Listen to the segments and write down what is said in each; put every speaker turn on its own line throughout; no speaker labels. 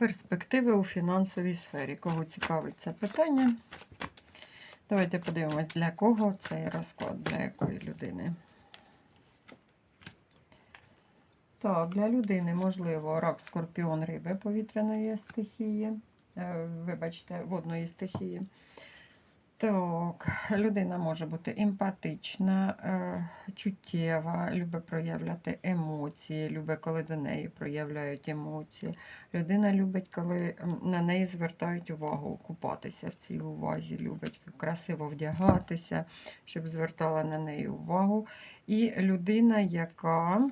Перспективи у фінансовій сфері. Кого цікавить це питання? Давайте подивимось, для кого цей розклад, для якої людини. Так, для людини, можливо, рак, скорпіон, риби повітряної стихії. Е, Вибачте, водної стихії. Так, людина може бути емпатична, е, чуттєва, любить проявляти емоції, любить, коли до неї проявляють емоції. Людина любить, коли на неї звертають увагу, купатися в цій увазі, любить красиво вдягатися, щоб звертала на неї увагу. І людина, яка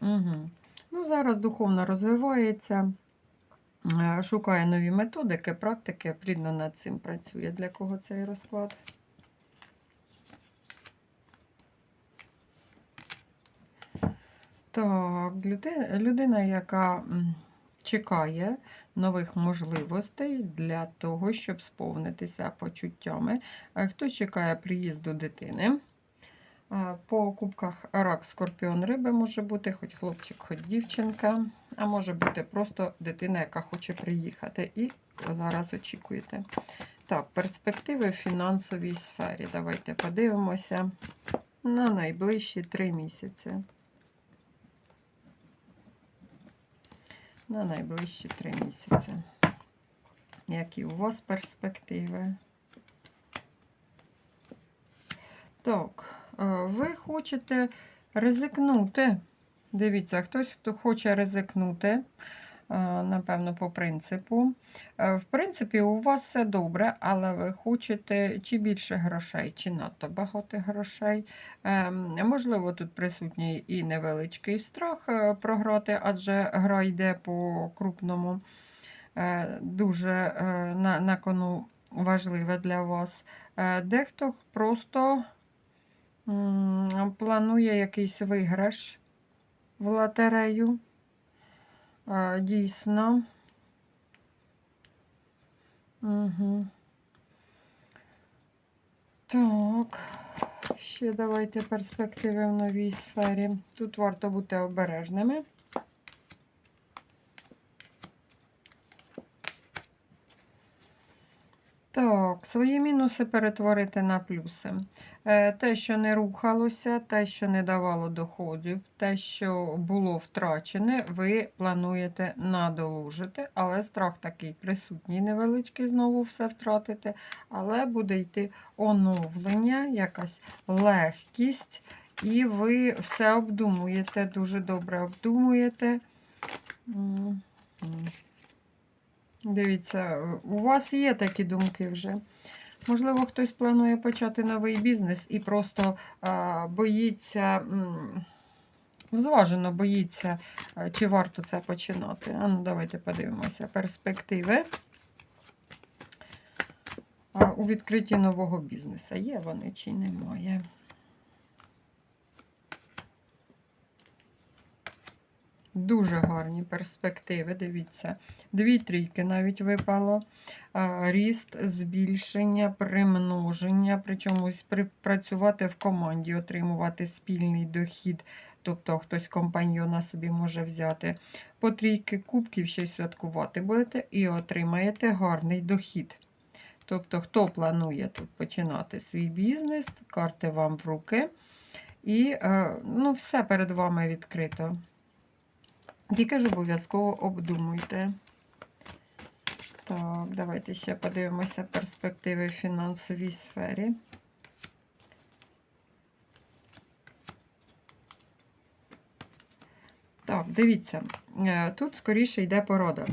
угу. ну, зараз духовно розвивається. Е, Шукає нові методики, практики, плідно над цим працює. Для кого цей розклад? Так, людина, яка чекає нових можливостей для того, щоб сповнитися почуттями. Е, Хтось чекає приїзду дитини. Е, По кубках рак, скорпіон, риби може бути, хоч хлопчик, хоч дівчинка, а може бути просто дитина, яка хоче приїхати. І зараз очікуєте. Так, перспективи в фінансовій сфері. Давайте подивимося на найближчі три місяці. На найближчі три місяці. Які у вас перспективи? Так, е, ви хочете ризикнути. Дивіться, хтось, хто хоче ризикнути, е, напевно, по принципу. Е, В принципі, у вас все добре, але ви хочете чи більше грошей, чи надто багато грошей. Е, Можливо, тут присутній і невеличкий страх е, програти, адже гра йде по крупному. Дуже на, на кону важливе для вас. Дехто просто планує якийсь виграш в лотерею. Дійсно. Угу. Так, ще давайте перспективи в новій сфері. Тут варто бути обережними. Так, свої мінуси перетворити на плюси. Е, Те, що не рухалося, те, що не давало доходів, те, що було втрачене, ви плануєте надолужити, але страх такий присутній, невеличкий, знову все втратити, але буде йти оновлення, якась легкість, і ви все обдумуєте, дуже добре обдумуєте. Дивіться, у вас є такі думки вже. Можливо, хтось планує почати новий бізнес і просто а, боїться, зважено боїться, чи варто це починати. А ну, давайте подивимося. Перспективи а, у відкритті нового бізнесу. Є вони чи немає? Дуже гарні перспективи, дивіться. Дві трійки навіть випало. Ріст, збільшення, примноження, причому працювати в команді, отримувати спільний дохід. Тобто хтось компаньйона собі може взяти. По трійки кубків ще й святкувати будете і отримаєте гарний дохід. Тобто, хто планує тут починати свій бізнес, карти вам в руки. І е, ну, все перед вами відкрито. Тільки ж обов'язково обдумуйте. Так, давайте ще подивимося перспективи в фінансовій сфері. Так, дивіться, е, тут скоріше йде порада.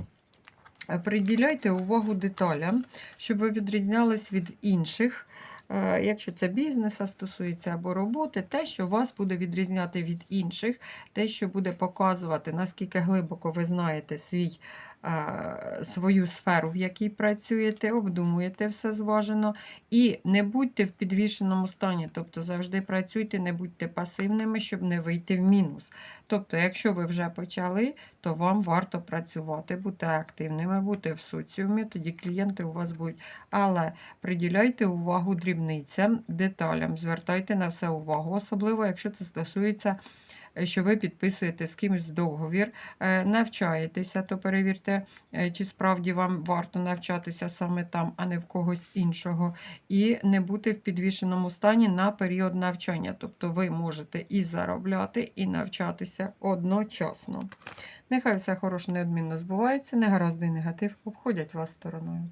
Приділяйте увагу деталям, щоб ви відрізнялись від інших. Е, Якщо це бізнеса стосується або роботи, те, що вас буде відрізняти від інших, те, що буде показувати, наскільки глибоко ви знаєте свій, свою сферу, в якій працюєте, обдумуєте все зважено. І не будьте в підвішеному стані, тобто завжди працюйте, не будьте пасивними, щоб не вийти в мінус. Тобто, якщо ви вже почали, то вам варто працювати, бути активними, бути в соціумі, тоді клієнти у вас будуть. Але приділяйте увагу дрібницям, деталям, звертайте на все увагу, особливо, якщо це стосується що ви підписуєте з кимось договір, е, навчаєтеся, то перевірте, е, чи справді вам варто навчатися саме там, а не в когось іншого, і не бути в підвішеному стані на період навчання. Тобто ви можете і заробляти, і навчатися одночасно. Нехай все хороше неодмінно збувається, негаразди негатив обходять вас стороною.